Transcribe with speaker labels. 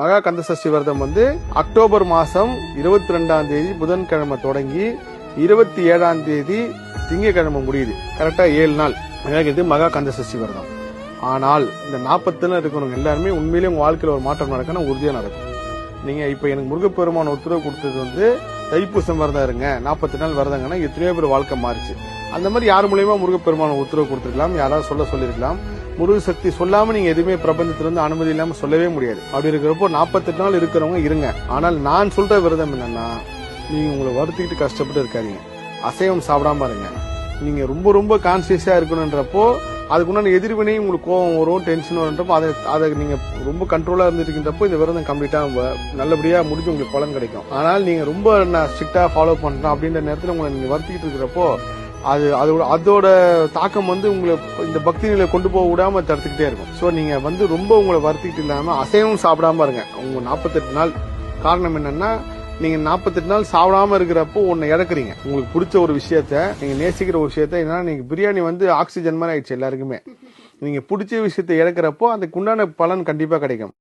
Speaker 1: மகா கந்த சஷ்டி விரதம் வந்து அக்டோபர் மாசம் இருபத்தி ரெண்டாம் தேதி புதன்கிழமை தொடங்கி இருபத்தி ஏழாம் தேதி திங்கக்கிழமை முடியுது. கரெக்டா ஏழு நாள். எனக்கு இது மகா கந்த சஷ்டி விரதம் ஆனால் இந்த நாற்பத்துல இருக்கிறவங்க எல்லாருமே உண்மையிலேயே உங்கள் வாழ்க்கையில் ஒரு மாற்றம் நடக்கணும் உறுதியா நடக்கும். நீங்க இப்ப எனக்கு முருகப்பெருமான் உத்தரவு கொடுத்தது வந்து தைப்பூசம் விரதம் இருங்க. நாற்பத்தி நாள் விரதங்கன்னா எத்தனையோ பேர் வாழ்க்கை மாறிச்சு. அந்த மாதிரி யார் மூலியமா முருகப்பெருமான உத்தரவு கொடுத்துருக்கலாம்? யாராவது சொல்ல சொல்லிருக்கலாம் முருக சக்தி சொல்லாம நீங்க எதுவுமே பிரபஞ்சத்திலிருந்து அனுமதி இல்லாம சொல்லவே முடியாது. அப்படி இருக்கிறப்போ நாற்பத்தெட்டு நாள் இருக்கிறவங்க இருங்க. ஆனால் நான் சொல்ற விரதம் என்னன்னா நீங்க உங்களை வருத்திக்கிட்டு கஷ்டப்பட்டு இருக்காதீங்க. அசைவம் சாப்பிடாம இருங்க. நீங்க ரொம்ப ரொம்ப கான்சியஸா இருக்கணுன்றப்போ அதுக்குண்டான எதிர்வினை உங்களுக்கு கோவம் வரும் டென்ஷன் வரும்ன்றப்போ அதை அதை நீங்க ரொம்ப கண்ட்ரோலா இருந்துருக்கின்றப்போ இந்த விரதம் கம்ப்ளீட்டா நல்லபடியா முடிஞ்சு உங்களுக்கு பலன் கிடைக்கும். ஆனால் நீங்க ரொம்ப நான் ஸ்ட்ரிக்டா ஃபாலோ பண்றேன் அப்படின்ற நேரத்தில் உங்களை நீங்க வருத்திக்கிட்டு இருக்கிறப்போ அது அதோட அதோட தாக்கம் வந்து உங்களை இந்த பக்தி நிலையை கொண்டு போக விடாம தடுத்துக்கிட்டே இருக்கும். ஸோ நீங்க வந்து ரொம்ப உங்களை வருத்திக்கிட்டு இல்லாம அசைவம் சாப்பிடாம இருங்க. உங்க நாற்பத்தெட்டு நாள் காரணம் என்னன்னா நீங்க நாற்பத்தெட்டு நாள் சாப்பிடாம இருக்கிறப்போ ஒன்னு இழக்கிறீங்க. உங்களுக்கு பிடிச்ச ஒரு விஷயத்த நீங்க நேசிக்கிற ஒரு விஷயத்த என்னன்னா நீங்க பிரியாணி வந்து ஆக்சிஜன் மாதிரி ஆயிடுச்சு எல்லாருக்குமே. நீங்க பிடிச்ச விஷயத்த இழக்கிறப்போ அதுக்குண்டான பலன் கண்டிப்பா கிடைக்கும்.